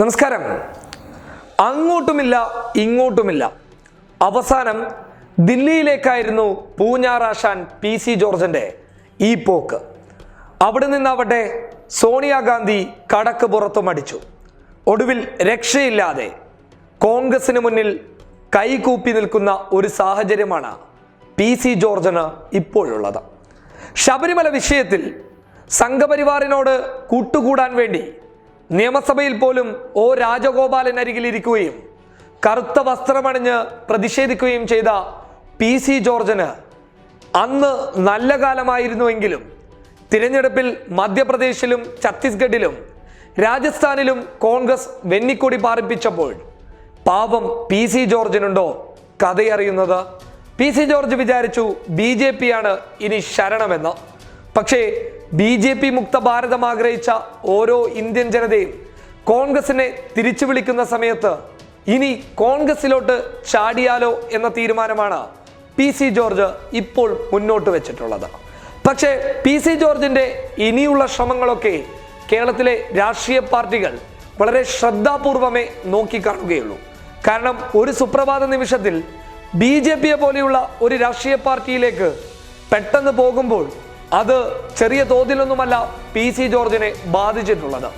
നമസ്കാരം. അങ്ങോട്ടുമില്ല ഇങ്ങോട്ടുമില്ല. അവസാനം ദില്ലിയിലേക്കായിരുന്നു പൂഞ്ഞാറാശാൻ P C ജോർജിന്റെ ഈ പോക്ക്. അവിടെ നിന്നാവട്ടെ സോണിയാഗാന്ധി കടക്ക് പുറത്തും അടിച്ചു. ഒടുവിൽ രക്ഷയില്ലാതെ കോൺഗ്രസിന് മുന്നിൽ കൈകൂപ്പി നിൽക്കുന്ന ഒരു സാഹചര്യമാണ് പി സി ജോർജിന് ഇപ്പോഴുള്ളത്. ശബരിമല വിഷയത്തിൽ സംഘപരിവാറിനോട് കൂട്ടുകൂടാൻ വേണ്ടി നിയമസഭയിൽ പോലും ഒ രാജഗോപാലൻ അരികിലിരിക്കുകയും കറുത്ത വസ്ത്രമണിഞ്ഞ് പ്രതിഷേധിക്കുകയും ചെയ്ത പി സി ജോർജിന് അന്ന് നല്ല കാലമായിരുന്നുവെങ്കിലും തിരഞ്ഞെടുപ്പിൽ മധ്യപ്രദേശിലും ഛത്തീസ്ഗഡിലും രാജസ്ഥാനിലും കോൺഗ്രസ് വെന്നിക്കൊടി പാറിപ്പിച്ചപ്പോൾ പാവം പി സി ജോർജിനുണ്ടോ കഥയറിയുന്നത്? പി സി ജോർജ് വിചാരിച്ചു ബി ജെ പിയാണ് ഇനി ശരണമെന്ന്. പക്ഷേ ബി ജെ പി മുക്ത ഭാരതം ആഗ്രഹിച്ച ഓരോ ഇന്ത്യൻ ജനതയും കോൺഗ്രസിനെ തിരിച്ചു വിളിക്കുന്ന സമയത്ത് ഇനി കോൺഗ്രസിലോട്ട് ചാടിയാലോ എന്ന തീരുമാനമാണ് പി സി ജോർജ് ഇപ്പോൾ മുന്നോട്ട് വെച്ചിട്ടുള്ളത്. പക്ഷേ പി സി ജോർജിന്റെ ഇനിയുള്ള ശ്രമങ്ങളൊക്കെ കേരളത്തിലെ രാഷ്ട്രീയ പാർട്ടികൾ വളരെ ശ്രദ്ധാപൂർവമേ നോക്കിക്കാണുകയുള്ളൂ. കാരണം ഒരു സുപ്രഭാത നിമിഷത്തിൽ ബി ജെ പിയെ പോലെയുള്ള ഒരു രാഷ്ട്രീയ പാർട്ടിയിലേക്ക് പെട്ടെന്ന് പോകുമ്പോൾ അത് ചെറിയ തോതിലൊന്നുമല്ല പി സി ജോർജിനെ ബാധിച്ചിട്ടുള്ളത്.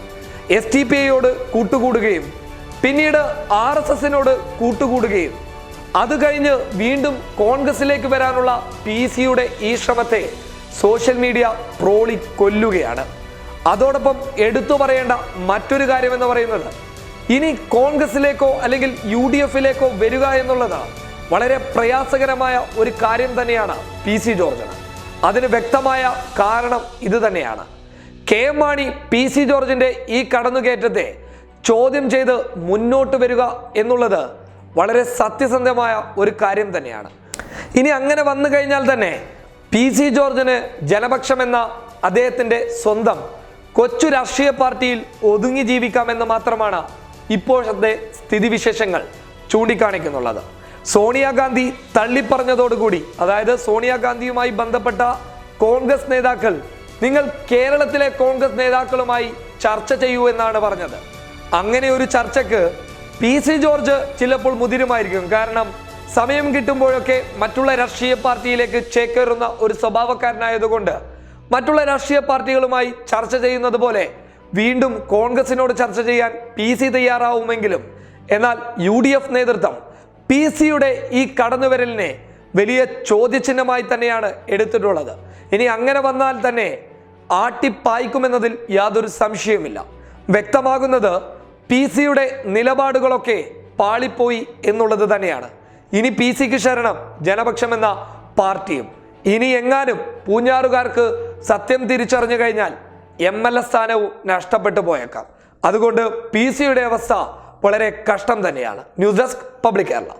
എസ് ടി പി ഐയോട് കൂട്ടുകൂടുകയും പിന്നീട് ആർ എസ് എസിനോട് കൂട്ടുകൂടുകയും. അത് കഴിഞ്ഞ് വീണ്ടും കോൺഗ്രസിലേക്ക് വരാനുള്ള പി സിയുടെ ഈ ശ്രമത്തെ സോഷ്യൽ മീഡിയ ട്രോളി കൊല്ലുകയാണ്. അതോടൊപ്പം എടുത്തു പറയേണ്ട മറ്റൊരു കാര്യം എന്ന് പറയുന്നത് ഇനി കോൺഗ്രസിലേക്കോ അല്ലെങ്കിൽ യു ഡി എഫിലേക്കോ വരിക എന്നുള്ളത് വളരെ പ്രയാസകരമായ ഒരു കാര്യം തന്നെയാണ് പി സി ജോർജിന്. അതിന് വ്യക്തമായ കാരണം ഇത് തന്നെയാണ്. K M Mani P C ജോർജിന്റെ ഈ കടന്നുകയറ്റത്തെ ചോദ്യം ചെയ്ത് മുന്നോട്ട് വരിക എന്നുള്ളത് വളരെ സത്യസന്ധമായ ഒരു കാര്യം തന്നെയാണ്. ഇനി അങ്ങനെ വന്നു കഴിഞ്ഞാൽ തന്നെ പി സി ജോർജിന് ജനപക്ഷം എന്ന അദ്ദേഹത്തിന്റെ സ്വന്തം കൊച്ചു രാഷ്ട്രീയ പാർട്ടിയിൽ ഒതുങ്ങി ജീവിക്കാമെന്ന് മാത്രമാണ് ഇപ്പോഴത്തെ സ്ഥിതിവിശേഷങ്ങൾ ചൂണ്ടിക്കാണിക്കുന്നുള്ളത്. സോണിയാഗാന്ധി തള്ളിപ്പറഞ്ഞതോടുകൂടി അതായത് സോണിയാഗാന്ധിയുമായി ബന്ധപ്പെട്ട കോൺഗ്രസ് നേതാക്കൾ നിങ്ങൾ കേരളത്തിലെ കോൺഗ്രസ് നേതാക്കളുമായി ചർച്ച ചെയ്യൂ എന്നാണ് പറഞ്ഞത്. അങ്ങനെ ഒരു ചർച്ചക്ക് പി സി ജോർജ് ചിലപ്പോൾ മുതിരുമായിരിക്കും. കാരണം സമയം കിട്ടുമ്പോഴൊക്കെ മറ്റുള്ള രാഷ്ട്രീയ പാർട്ടിയിലേക്ക് ചേക്കേറുന്ന ഒരു സ്വഭാവക്കാരനായതുകൊണ്ട് മറ്റുള്ള രാഷ്ട്രീയ പാർട്ടികളുമായി ചർച്ച ചെയ്യുന്നത് പോലെ വീണ്ടും കോൺഗ്രസിനോട് ചർച്ച ചെയ്യാൻ പി സി തയ്യാറാവുമെങ്കിലും എന്നാൽ യു ഡി എഫ് നേതൃത്വം പി സിയുടെ ഈ കടന്നുവരലിനെ വലിയ ചോദ്യചിഹ്നമായി തന്നെയാണ് എടുത്തിട്ടുള്ളത്. ഇനി അങ്ങനെ വന്നാൽ തന്നെ ആട്ടിപ്പായ്ക്കുമെന്നതിൽ യാതൊരു സംശയവുമില്ല. വ്യക്തമാകുന്നത് പി സിയുടെ നിലപാടുകളൊക്കെ പാളിപ്പോയി എന്നുള്ളത് തന്നെയാണ്. ഇനി പി സിക്ക് ശരണം ജനപക്ഷം എന്ന പാർട്ടിയും. ഇനി എങ്ങാനും പൂഞ്ഞാറുകാർക്ക് സത്യം തിരിച്ചറിഞ്ഞു കഴിഞ്ഞാൽ എം എൽ എ സ്ഥാനവും നഷ്ടപ്പെട്ടു പോയേക്കാം. അതുകൊണ്ട് പി സിയുടെ അവസ്ഥ വളരെ കഷ്ടം തന്നെയാണ്. News desk public Kerala.